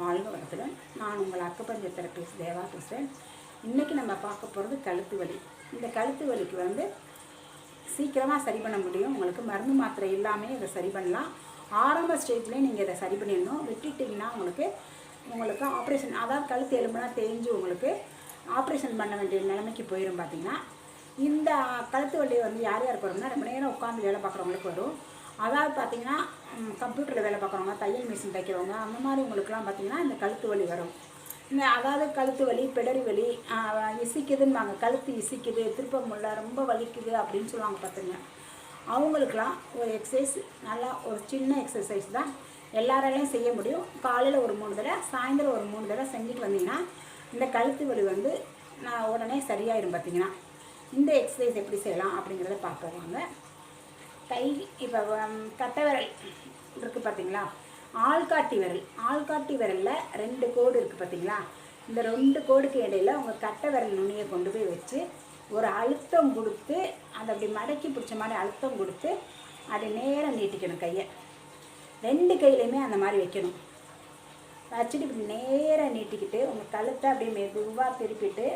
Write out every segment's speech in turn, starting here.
வாழ்க வளத்துடன் நான் உங்கள் அக்குப்பஞ்ச தெரப்பிஸ்ட் தேவா பேசுகிறேன் இன்றைக்கி நம்ம பார்க்க போகிறது கழுத்து வலி. இந்த கழுத்து வலிக்கு வந்து சீக்கிரமாக சரி பண்ண முடியும். உங்களுக்கு மருந்து மாத்திரை இல்லாமல் இதை சரி பண்ணலாம். ஆரம்ப ஸ்டேஜ்லேயே நீங்கள் இதை சரி பண்ணிடணும். விட்டுட்டிங்கன்னா உங்களுக்கு உங்களுக்கு ஆப்ரேஷன் அதாவது கழுத்து எலும்புனா தேஞ்சு உங்களுக்கு ஆப்ரேஷன் பண்ண வேண்டிய நிலைமைக்கு போயிடும் பார்த்தீங்கன்னா இந்த கழுத்து வலி வந்து யார் யாருக்கு வரும்னா ரொம்ப நேரம் உட்காந்து வேலை பார்க்குறவங்களுக்கு வரும். அதாவது பார்த்தீங்கன்னா கம்ப்யூட்டரில் வேலை பார்க்குறவங்க தையல் மிஷின் தைக்கிறவங்க அந்த மாதிரி உங்களுக்குலாம் பார்த்தீங்கன்னா இந்த கழுத்து வலி வரும். இந்த அதாவது கழுத்து வலி பிடரி வலி ஆஹ் கழுத்து இசிக்குது திருப்ப முடியல ரொம்ப வலிக்குது அப்படின்னு சொல்லுவாங்க பார்த்துங்க. அவங்களுக்கெல்லாம் ஒரு எக்ஸசைஸ் நல்லா ஒரு சின்ன எக்ஸசைஸ் தான் எல்லாராலையும் செய்ய முடியும். காலையில் ஒரு மூணு தடவை சாயந்தரம் ஒரு மூணு தடவை செஞ்சுட்டு வந்தீங்கன்னா இந்த கழுத்து வலி வந்து நான் உடனே சரியாயிடும் பார்த்தீங்கன்னா. இந்த எக்ஸசைஸ் எப்படி செய்யலாம் அப்படிங்கிறத பார்க்கலாங்க கை இப்போ கட்டை விரல் இருக்குது பார்த்தீங்களா ஆள்காட்டி விரல். ஆள்காட்டி விரலில் ரெண்டு கோடு இருக்குது பார்த்தீங்களா இந்த ரெண்டு கோடுக்கு இடையில உங்கள் கட்டை விரல் நுனியை கொண்டு போய் வச்சு ஒரு அழுத்தம் கொடுத்து அதை அப்படி மடக்கி பிடிச்ச மாதிரி அழுத்தம் கொடுத்து அப்படி நேரம் நீட்டிக்கணும் கையை. ரெண்டு கையிலையுமே அந்த மாதிரி வைக்கணும். வச்சுட்டு இப்படி நேராக நீட்டிக்கிட்டு உங்கள் கழுத்தை அப்படியே மெதுவாக திருப்பிட்டு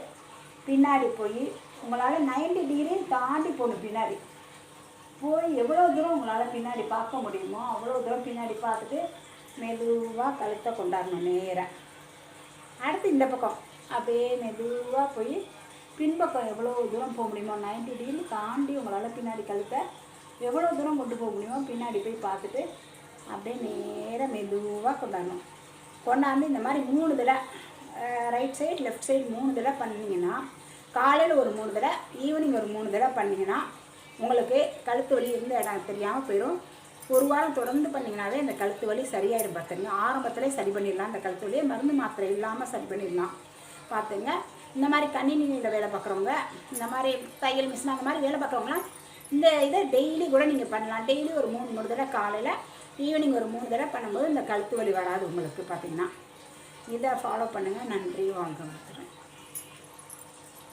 பின்னாடி போய் உங்களால் 90 டிகிரி தாண்டி போகணும் பின்னாடி. போய் எவ்வளோ தூரம் உங்களால் பின்னாடி பார்க்க முடியுமோ அவ்வளோ தூரம் பின்னாடி பார்த்துட்டு மெதுவாக கழுத்தை கொண்டாடணும் நேராக அடுத்து இந்த பக்கம். அப்படியே மெதுவாக போய் பின்பக்கம் எவ்வளோ தூரம் போக முடியுமோ 90 டிகிரி தாண்டி உங்களால் பின்னாடி கழுத்தை எவ்வளோ தூரம் கொண்டு போக முடியுமோ பின்னாடி போய் பார்த்துட்டு அப்படியே நேராக மெதுவாக கொண்டாடணும். கொண்டாந்து இந்த மாதிரி மூணு தடவை ரைட் சைடு லெஃப்ட் சைடு மூணு தடவை பண்ணிங்கன்னா காலையில் ஒரு மூணு தடவை ஈவினிங் ஒரு மூணு தடவை பண்ணிங்கன்னா உங்களுக்கு கழுத்து வலி இருந்த இடம் தெரியாமல் போயிடும் ஒரு வாரம் தொடர்ந்து பண்ணிங்கனாவே இந்த கழுத்து வலி சரியாயிடும் பார்த்துங்க ஆரம்பத்திலே சரி பண்ணிடலாம் இந்த கழுத்து வலியை. மருந்து மாத்திரை இல்லாமல் சரி பண்ணிடலாம். பார்த்துங்க இந்த மாதிரி கணினியில் வேலை பார்க்குறவங்க இந்த மாதிரி தையல் மிஷின் அந்த மாதிரி வேலை பார்க்குறவங்களாம் இந்த இதை டெய்லி கூட நீங்கள் பண்ணலாம். டெய்லி ஒரு மூணு மூணு தடவை காலையில் ஈவினிங் ஒரு மூணு தடவை பண்ணும்போது இந்த கழுத்து வலி வராது உங்களுக்கு பார்த்தீங்கன்னா இதை ஃபாலோ பண்ணுங்கள் நன்றி. வாங்க வளர்த்துறேன்